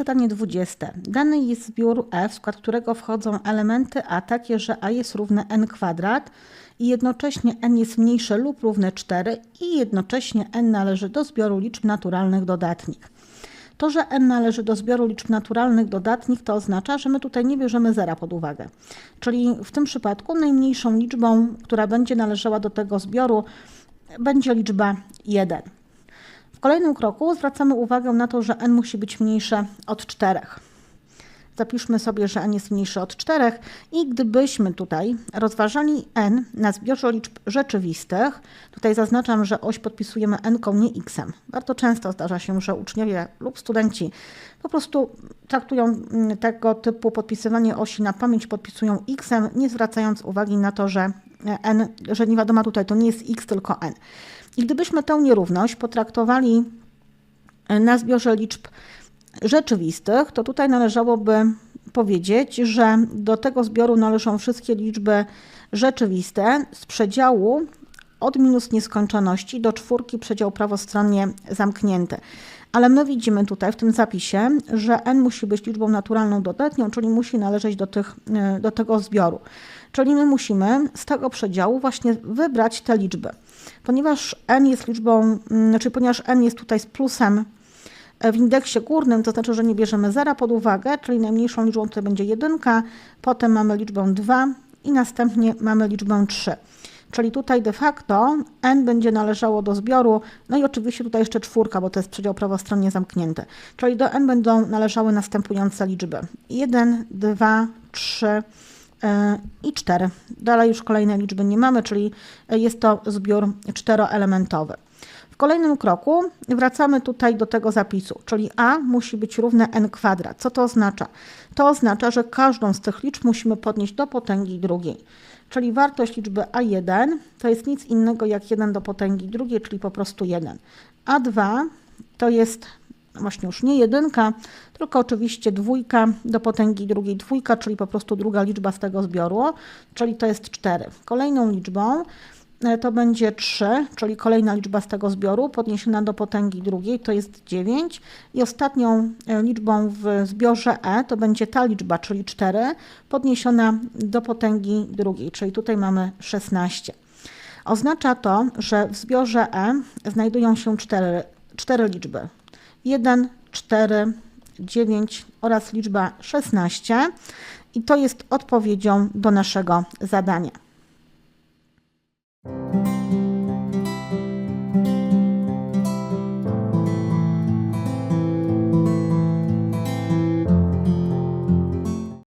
Zadanie 20. Dany jest zbiór f, w skład którego wchodzą elementy a takie, że a jest równe n kwadrat i jednocześnie n jest mniejsze lub równe 4 i jednocześnie n należy do zbioru liczb naturalnych dodatnich. To, że n należy do zbioru liczb naturalnych dodatnich, to oznacza, że my tutaj nie bierzemy zera pod uwagę. Czyli w tym przypadku najmniejszą liczbą, która będzie należała do tego zbioru, będzie liczba 1. W kolejnym kroku zwracamy uwagę na to, że n musi być mniejsze od 4. Zapiszmy sobie, że n jest mniejszy od 4 i gdybyśmy tutaj rozważali n na zbiorze liczb rzeczywistych, tutaj zaznaczam, że oś podpisujemy n, nie x. Bardzo często zdarza się, że uczniowie lub studenci po prostu traktują mm, tego typu podpisywanie osi na pamięć, podpisują x, nie zwracając uwagi na to, że n, że nie wiadomo tutaj to nie jest x, tylko n. I gdybyśmy tę nierówność potraktowali na zbiorze liczb rzeczywistych, to tutaj należałoby powiedzieć, że do tego zbioru należą wszystkie liczby rzeczywiste z przedziału od minus nieskończoności do czwórki przedział prawostronnie zamknięty. Ale my widzimy tutaj w tym zapisie, że n musi być liczbą naturalną dodatnią, czyli musi należeć do, tych, do tego zbioru. Czyli my musimy z tego przedziału właśnie wybrać te liczby. Ponieważ n jest liczbą, znaczy ponieważ n jest tutaj z plusem w indeksie górnym, to znaczy, że nie bierzemy zera pod uwagę, czyli najmniejszą liczbą tutaj będzie 1, potem mamy liczbę 2 i następnie mamy liczbę 3. Czyli tutaj de facto n będzie należało do zbioru, no i oczywiście tutaj jeszcze czwórka, bo to jest przedział prawostronnie zamknięty. Czyli do n będą należały następujące liczby. 1, 2, 3 i 4. Dalej już kolejne liczby nie mamy, czyli jest to zbiór czteroelementowy. Kolejnym kroku wracamy tutaj do tego zapisu, czyli a musi być równe n kwadrat. Co to oznacza? To oznacza, że każdą z tych liczb musimy podnieść do potęgi drugiej. Czyli wartość liczby a1 to jest nic innego jak 1 do potęgi drugiej, czyli po prostu 1. a2 to jest właśnie już nie jedynka, tylko oczywiście dwójka do potęgi drugiej dwójka, czyli po prostu druga liczba z tego zbioru, czyli to jest 4. Kolejną liczbą to będzie 3, czyli kolejna liczba z tego zbioru, podniesiona do potęgi drugiej, to jest 9. I ostatnią e, liczbą w zbiorze e to będzie ta liczba, czyli 4, podniesiona do potęgi drugiej, czyli tutaj mamy 16. Oznacza to, że w zbiorze e znajdują się 4, 4 liczby. 1, 4, 9 oraz liczba 16 i to jest odpowiedzią do naszego zadania.